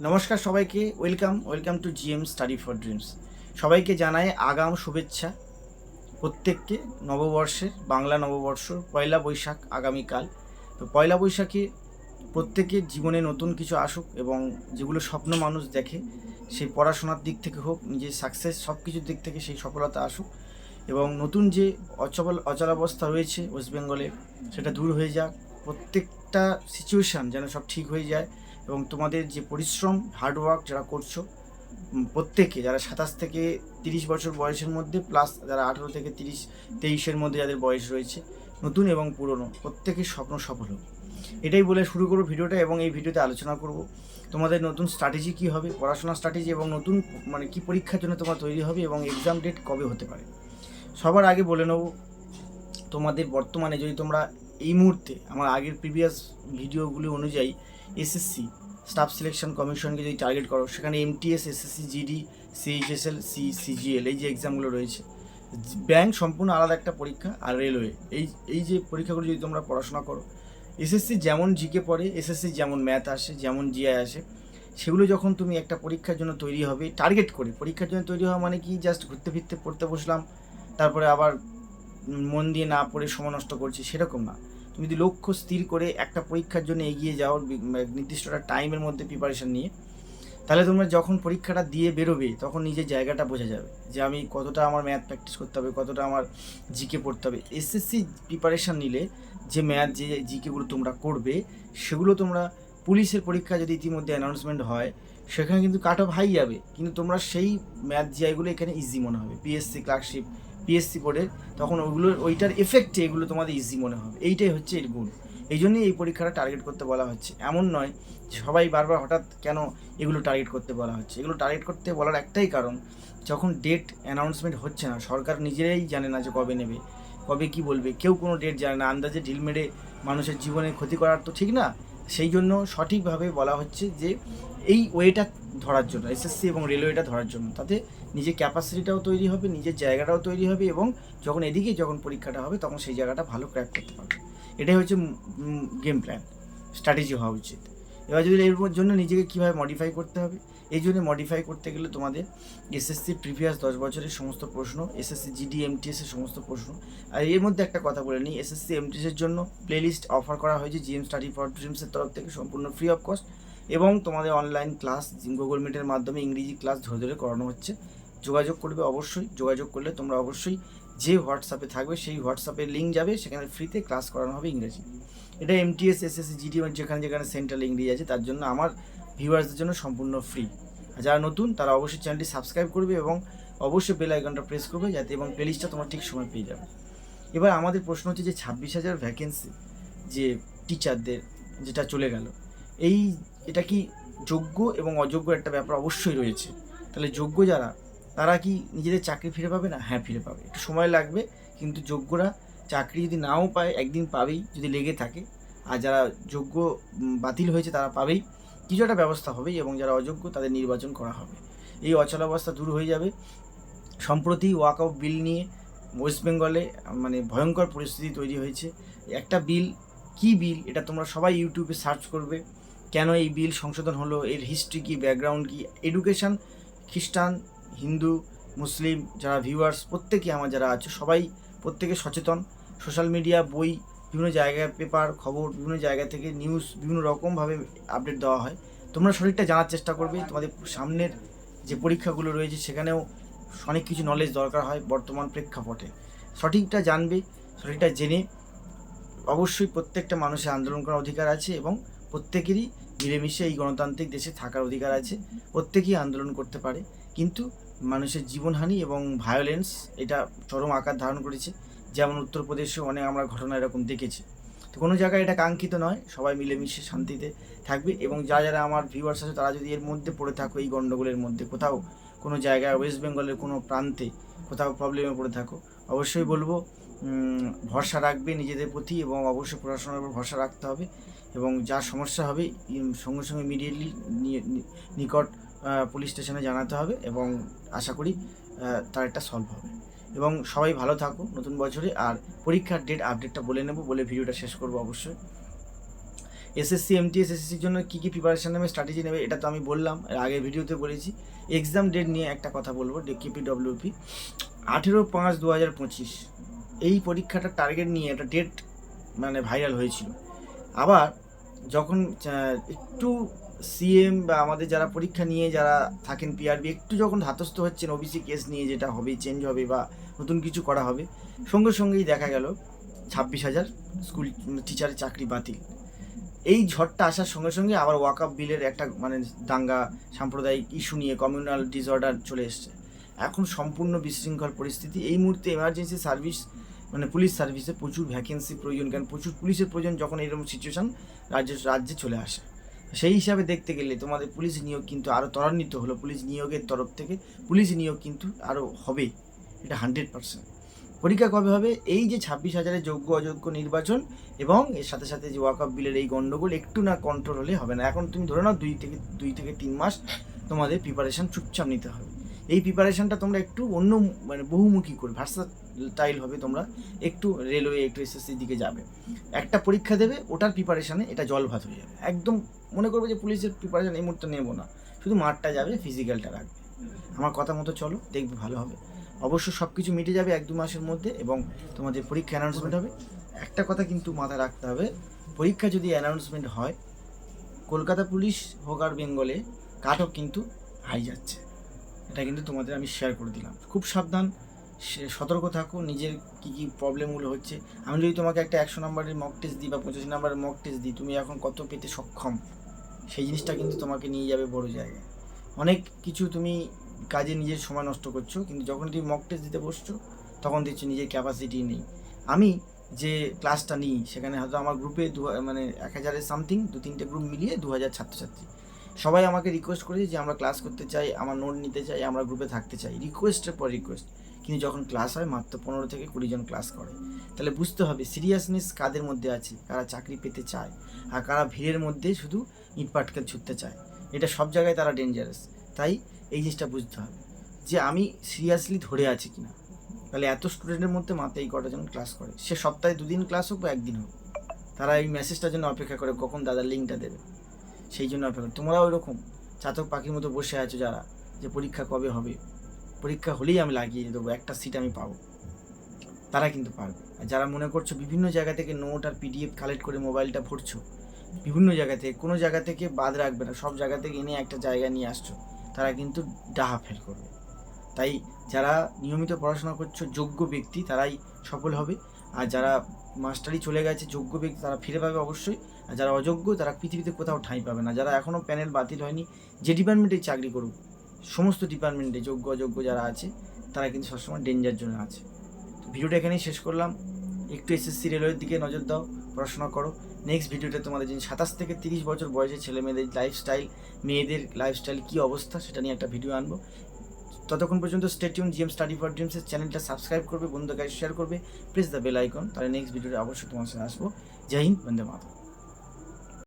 নমস্কার সবাইকে, welcome welcome to GM study for dreams. সবাইকে জানাই আগাম শুভেচ্ছা। প্রত্যেককে নববর্ষের, বাংলা নববর্ষ, পয়লা বৈশাখ আগামীকাল। তো পয়লা বৈশাখে প্রত্যেকের জীবনে নতুন কিছু আসুক এবং যেগুলো স্বপ্ন মানুষ দেখে, সেই পড়াশোনার দিক থেকে হোক, নিজের সাকসেস সব কিছুর দিক থেকে সেই সফলতা আসুক এবং নতুন যে অচল অচলাবস্থা রয়েছে ওয়েস্ট বেঙ্গলে সেটা দূর হয়ে যাক। প্রত্যেকটা সিচুয়েশান যেন সব ঠিক হয়ে যায়। এবং তোমাদের যে পরিশ্রম হার্ডওয়ার্ক যারা করছ প্রত্যেকে যারা সাতাশ থেকে তিরিশ বছর বয়সের মধ্যে প্লাস যারা আঠেরো থেকে তিরিশ, তেইশের মধ্যে যাদের বয়স রয়েছে, নতুন এবং পুরনো প্রত্যেকের স্বপ্ন সফল হোক। এটাই বলে শুরু করব ভিডিওটা এবং এই ভিডিওতে আলোচনা করব, তোমাদের নতুন স্ট্র্যাটেজি কী হবে পড়াশোনার স্ট্র্যাটেজি এবং নতুন মানে কি পরীক্ষার জন্য তোমার তৈরি হবে এবং এক্সাম ডেট কবে হতে পারে। সবার আগে বলে নেব, তোমাদের বর্তমানে যদি তোমরা এই মুহূর্তে, আমার আগের প্রিভিয়াস ভিডিওগুলি অনুযায়ী এসএসসি স্টাফ সিলেকশন কমিশনকে যদি টার্গেট করো, সেখানে MTS SSC GD CHSL C CGL এই যে এক্সামগুলো রয়েছে ব্যাংক সম্পূর্ণ আলাদা একটা পরীক্ষা আর রেলওয়ে এই এই যে পরীক্ষাগুলো যদি তোমরা পড়াশোনা করো এসএসসি যেমন জিকে পড়ে এসএসসি যেমন ম্যাথ আসে, যেমন জিআই আসে, সেগুলো যখন তুমি একটা পরীক্ষার জন্য তৈরি হবে টার্গেট করে, পরীক্ষার জন্য তৈরি হওয়া মানে কি? জাস্ট ঘুরতে ফিরতে পড়তে বসলাম, তারপরে আবার মন দিয়ে না পড়ে সময় নষ্ট করছি, সেরকম না। তুমি যদি লক্ষ্য স্থির করে একটা পরীক্ষার জন্য এগিয়ে যাও, বি- নির্দিষ্ট একটা টাইমের মধ্যে প্রিপারেশান নিয়ে, তাহলে তোমরা যখন পরীক্ষাটা দিয়ে বেরোবে, তখন নিজের জায়গাটা বোঝা যাবে যে আমি কতটা আমার ম্যাথ প্র্যাকটিস করতে হবে, কতটা আমার জিকে পড়তে হবে। এসএসসি প্রিপারেশান নিলে যে ম্যাথ যে জিকেগুলো তোমরা করবে, সেগুলো তোমরা পুলিশের পরীক্ষা যদি ইতিমধ্যে অ্যানাউন্সমেন্ট হয়, সেখানে কিন্তু কাট অফ হাই যাবে। কিন্তু তোমরা সেই ম্যাথ জিআইগুলো এখানে ইজি মনে হবে। পিএসসি ক্লার্কশিপ পিএসসি বোর্ডের তখন ওইগুলোর ওইটার এফেক্টে এগুলো তোমাদের ইজি মনে হবে। এইটাই হচ্ছে এর গুণ। এই জন্যই এই পরীক্ষাটা টার্গেট করতে বলা হচ্ছে। এমন নয় যে সবাই বারবার হঠাৎ কেন এগুলো টার্গেট করতে বলা হচ্ছে? এগুলো টার্গেট করতে বলার একটাই কারণ, যখন ডেট অ্যানাউন্সমেন্ট হচ্ছে না, সরকার নিজেরাই জানে না যে কবে নেবে, কবে কি বলবে। কেউ কোনো ডেট জানে না, আন্দাজে ঢিল মেরে মানুষের জীবনে ক্ষতি করার তো ঠিক না। সেই জন্য সঠিকভাবে বলা হচ্ছে যে, এই ওয়েটা ধরার জন্য এসএসসি এবং রেলওয়েটা ধরার জন্য, তাতে নিজের ক্যাপাসিটিটাও তৈরি হবে, নিজের জায়গাটাও তৈরি হবে এবং যখন এদিকে যখন পরীক্ষাটা হবে তখন সেই জায়গাটা ভালো ক্র্যাক করতে পারবে। এটাই হচ্ছে গেম প্ল্যান স্ট্র্যাটেজি হওয়া উচিত। এবার যদি এর জন্য নিজেকে কীভাবে মডিফাই করতে হবে? এই জন্য মডিফাই করতে গেলে তোমাদের এসএসসি প্রিভিয়াস দশ বছরের সমস্ত প্রশ্ন এসএসসি জিডি এমটিএস এর সমস্ত প্রশ্ন, আর এর মধ্যে একটা কথা বলে নিই এসএসসি এমটিএসের জন্য প্লেলিস্ট অফার করা হয়েছে জিএম স্টাডি ফর ড্রিমসের তরফ থেকে, সম্পূর্ণ ফ্রি অফ কস্ট এবং তোমাদের অনলাইন ক্লাস গুগল মিটের মাধ্যমে ইংরেজি ক্লাস ধরে ধরে করানো হচ্ছে। যোগাযোগ করবে অবশ্যই, যোগাযোগ করলে তোমরা অবশ্যই যে হোয়াটসঅ্যাপে থাকবে সেই হোয়াটসঅ্যাপের লিঙ্ক যাবে, সেখানে ফ্রিতে ক্লাস করানো হবে ইংরেজি। এটা এমটিএস এসএসসি জিডি যেখানে যেখানে সেন্ট্রাল ইংরেজি আছে, তার জন্য আমার ভিউয়ার্সদের জন্য সম্পূর্ণ ফ্রি যারা নতুন, তারা অবশ্যই চ্যানেলটি সাবস্ক্রাইব করবে এবং অবশ্যই বেল আইকনটা প্রেস করবে যাতে এবং প্লেলিস্টটা তোমার ঠিক সময় পেয়ে যাবে। এবার আমাদের প্রশ্ন হচ্ছে যে ছাব্বিশ হাজার ভ্যাকেন্সি যে টিচারদের যেটা চলে গেল, এই এটা কি যোগ্য এবং অযোগ্য একটা ব্যাপার অবশ্যই রয়েছে। তাহলে যোগ্য যারা তারা কি নিজেদের চাকরি ফিরে পাবে না? হ্যাঁ ফিরে পাবে। একটু সময় লাগবে, কিন্তু যোগ্যরা চাকরি যদি নাও পায়, একদিন পাবেই, যদি লেগে থাকে। আর যারা যোগ্য বাতিল হয়েছে, তারা পাবেই। কিছু একটা ব্যবস্থা হবে এবং যারা অযোগ্য, তাদের নির্বাচন করা হবে। এই অচলাবস্থা দূর হয়ে যাবে। সম্প্রতি ওয়াকআউট বিল নিয়ে ওয়েস্ট বেঙ্গলে মানে ভয়ঙ্কর পরিস্থিতি তৈরি হয়েছে। একটা বিল, কি বিল, এটা তোমরা সবাই ইউটিউবে সার্চ করবে। কেন এই বিল সংশোধন হলো, এর হিস্ট্রি কি ব্যাকগ্রাউন্ড কি? এডুকেশন খ্রিস্টান হিন্দু, মুসলিম যারা ভিউয়ার্স প্রত্যেকে আমার যারা আছে, সবাই প্রত্যেকে সচেতন। সোশ্যাল মিডিয়া বই, বিভিন্ন জায়গায় পেপার খবর, বিভিন্ন জায়গা থেকে নিউজ বিভিন্ন রকমভাবে আপডেট দেওয়া হয়। তোমরা শরীরটা জানার চেষ্টা করবে। তোমাদের সামনের যে পরীক্ষাগুলো রয়েছে, সেখানেও অনেক কিছু নলেজ দরকার হয় বর্তমান প্রেক্ষাপটে। সঠিকটা জানবে, সঠিকটা জেনে অবশ্যই প্রত্যেকটা মানুষের আন্দোলন করার অধিকার আছে এবং প্রত্যেকেরই মিলেমিশে এই গণতান্ত্রিক দেশে থাকার অধিকার আছে। প্রত্যেকেই আন্দোলন করতে পারে। কিন্তু মানুষের জীবনহানি এবং ভায়োলেন্স এটা চরম আকার ধারণ করেছে। যেমন উত্তরপ্রদেশে অনেক আমরা ঘটনা এরকম দেখেছি। তো কোনো জায়গায় এটা কাঙ্ক্ষিত নয়, সবাই মিলেমিশে শান্তিতে থাকবে এবং যা যারা আমার ভিউয়ার্স আছে, তারা যদি এর মধ্যে পড়ে থাকো, এই গণ্ডগোলের মধ্যে কোথাও কোনো জায়গায় ওয়েস্ট বেঙ্গলের কোনো প্রান্তে কোথাও প্রবলেমে পড়ে থাকো, অবশ্যই বলব ভরসা রাখবে নিজেদের প্রতি এবং অবশ্যই পড়াশোনার উপর ভরসা রাখতে হবে এবং যা সমস্যা হবে সঙ্গে সঙ্গে ইমিডিয়েটলি নিকট পুলিশ স্টেশনে জানাতে হবে এবং আশা করি তার একটা সলভ হবে। এবং সবাই ভালো থাকো নতুন বছরে, আর পরীক্ষার ডেট আপডেটটা বলে নেব, বলে ভিডিওটা শেষ করব অবশ্যই। এসএসসি এমটিএস এসএসসির জন্য কী কী প্রিপারেশন নেবে স্ট্র্যাটেজি নেবে, এটা তো আমি বললাম, এর আগের ভিডিওতে বলেছি। এক্সাম ডেট নিয়ে একটা কথা বলব কেপি ডব্লিউপি আঠেরো পাঁচ দু হাজার পঁচিশ, এই পরীক্ষাটার টার্গেট নিয়ে একটা ডেট মানে ভাইরাল হয়েছিল। আবার যখন একটু সিএম বা আমাদের যারা পরীক্ষা নিয়ে যারা থাকেন পিআরবি একটু যখন ধাতস্থ হচ্ছেন ওবিসি কেস নিয়ে যেটা হবে চেঞ্জ হবে বা নতুন কিছু করা হবে, সঙ্গে সঙ্গেই দেখা গেল ছাব্বিশ হাজার স্কুল টিচারের চাকরি বাতিল। এই ঝড়টা আসার সঙ্গে সঙ্গে আবার ওয়াকআপ বিলের একটা মানে দাঙ্গা সাম্প্রদায়িক ইস্যু নিয়ে কমিউনাল ডিসঅর্ডার চলে এসছে। এখন সম্পূর্ণ বিশৃঙ্খল পরিস্থিতি। এই মুহূর্তে এমার্জেন্সি সার্ভিস মানে পুলিশ সার্ভিসে প্রচুর ভ্যাকেন্সি প্রয়োজন। কারণ প্রচুর পুলিশের প্রয়োজন যখন এরকম সিচুয়েশন রাজ্য, রাজ্যে চলে আসে। সেই হিসাবে দেখতে গেলে তোমাদের পুলিশ নিয়োগ কিন্তু আরও ত্বরান্বিত হলো। পুলিশ নিয়োগের তরফ থেকে পুলিশ নিয়োগ কিন্তু আরও হবে। এটা হান্ড্রেড পারসেন্ট। পরীক্ষা কবে হবে? এই যে ছাব্বিশ হাজারের যোগ্য অযোগ্য নির্বাচন এবং এর সাথে সাথে যে ওয়াকআপ বিলের এই গণ্ডগোল একটু না কন্ট্রোল হলে হবে না। এখন তুমি ধরে নাও দুই থেকে দুই থেকে তিন মাস তোমাদের প্রিপারেশান চুপচাপ নিতে হবে। এই প্রিপারেশনটা তোমরা একটু অন্য মানে বহুমুখী করে ভার্সাটাইল হবে তোমরা একটু রেলওয়ে একটু এসএসসির দিকে যাবে। একটা পরীক্ষা দেবে, ওটার প্রিপারেশানে এটা জল ভাত হয়ে যাবে। একদম মনে করবে যে পুলিশের প্রিপারেশান এই মুহূর্তে নেব না। শুধু মাঠটা যাবে ফিজিক্যালটা রাখবে। আমার কথা মতো চলো, দেখবে ভালো হবে। অবশ্য সব কিছু মিটে যাবে এক দু মাসের মধ্যে এবং তোমাদের পরীক্ষা অ্যানাউন্সমেন্ট হবে। একটা কথা কিন্তু মাথায় রাখতে হবে, পরীক্ষা যদি অ্যানাউন্সমেন্ট হয়, কলকাতা পুলিশ হোক আর বেঙ্গলে কাট কিন্তু হাই যাচ্ছে। এটা কিন্তু তোমাদের আমি শেয়ার করে দিলাম। খুব সাবধান সতর্ক থাকো, নিজের কী কী প্রবলেমগুলো হচ্ছে। আমি যদি তোমাকে একটা একশো নম্বরের মক টেস্ট দিই বা পঁচাশি নম্বরের মক টেস্ট দিই, তুমি এখন কত পেতে সক্ষম? সেই জিনিসটা কিন্তু তোমাকে নিয়ে যাবে বড় জায়গায়। অনেক কিছু তুমি কাজে নিজের সময় নষ্ট করছ, কিন্তু যখন তুমি মক টেস্ট দিতে বসছো, তখন দেখছ নিজের ক্যাপাসিটি নেই। আমি যে ক্লাসটা নিই, সেখানে হয়তো আমার গ্রুপে দু মানে এক হাজারের সামথিং দু তিনটে গ্রুপ মিলিয়ে দু হাজার ছাত্রছাত্রী। সবাই আমাকে রিকোয়েস্ট করেছে যে আমরা ক্লাস করতে চাই, আমার নোট নিতে চাই, আমরা গ্রুপে থাকতে চাই। রিকোয়েস্টের পর রিকোয়েস্ট কিন্তু যখন ক্লাস হয়, মাত্র পনেরো থেকে কুড়ি জন ক্লাস করে। তাহলে বুঝতে হবে সিরিয়াসনেস কাদের মধ্যে আছে? কারা চাকরি পেতে চায়? আর কারা ভিড়ের মধ্যে শুধু ইটপাটকে ছুটতে চায়? এটা সব জায়গায় তারা ডেঞ্জারাস তাই এই জিনিসটা বুঝতে হবে যে আমি সিরিয়াসলি ধরে আছি কিনা। তাহলে এত স্টুডেন্টের মধ্যে মাত্র এই কটা জন ক্লাস করে। সে সপ্তাহে দুদিন ক্লাস হোক বা একদিন হোক। তারা এই মেসেজটার জন্য অপেক্ষা করে, কখন দাদার লিঙ্কটা দেবে? সেই জন্য অপেক্ষা করে। তোমরাও ওইরকম চাতক পাখির মতো বসে আছো যারা, যে পরীক্ষা কবে হবে? পরীক্ষা হলেই আমি লাগিয়ে দেবো, একটা সিট আমি পাবো। তারা কিন্তু পারবে। আর যারা মনে করছ বিভিন্ন জায়গা থেকে নোট আর পিডিএফ কালেক্ট করে মোবাইলটা ভরছো, বিভিন্ন জায়গা থেকে, কোনো জায়গা থেকে বাদ রাখবে না, সব জায়গা থেকে এনে একটা জায়গা নিয়ে আসছো, তারা কিন্তু ডাহা ফেল করবে। তাই যারা নিয়মিত পড়াশোনা করছ, যোগ্য ব্যক্তি, তারাই সফল হবে। আর যারা মাস্টারি চলে গেছে, যোগ্য ব্যক্তি তারা ফিরে পাবে অবশ্যই। আর যারা অযোগ্য, তারা পৃথিবীতে কোথাও ঠাঁই পাবে না। যারা এখনও প্যানেল বাতিল হয়নি, যে ডিপার্টমেন্টে চাকরি করুক, সমস্ত ডিপার্টমেন্টে যোগ্য, অযোগ্য যারা আছে, তারা কিন্তু সবসময় ডেঞ্জার জন্য আছে। ভিডিওটা এখানেই শেষ করলাম। একটু এসএসসি রেলওয়ের দিকে নজর দাও, পড়াশোনা করো। নেক্সট ভিডিওতে তোমাদের যে সাতাশ থেকে তিরিশ বছর বয়সে ছেলে মেয়েদের লাইফস্টাইল মেয়েদের লাইফস্টাইল কী অবস্থা সেটা নিয়ে একটা ভিডিও আনব। ততক্ষণ পর্যন্ত stay tuned GM study for ড্রিমসের চ্যানেলটা সাবস্ক্রাইব করবে, বন্ধুদের কাছে শেয়ার করবে প্রেস দ্য বেল আইকন তাহলে নেক্সট ভিডিওতে অবশ্যই তোমার সাথে আসব। জয় হিন্দ, বন্দে মাতা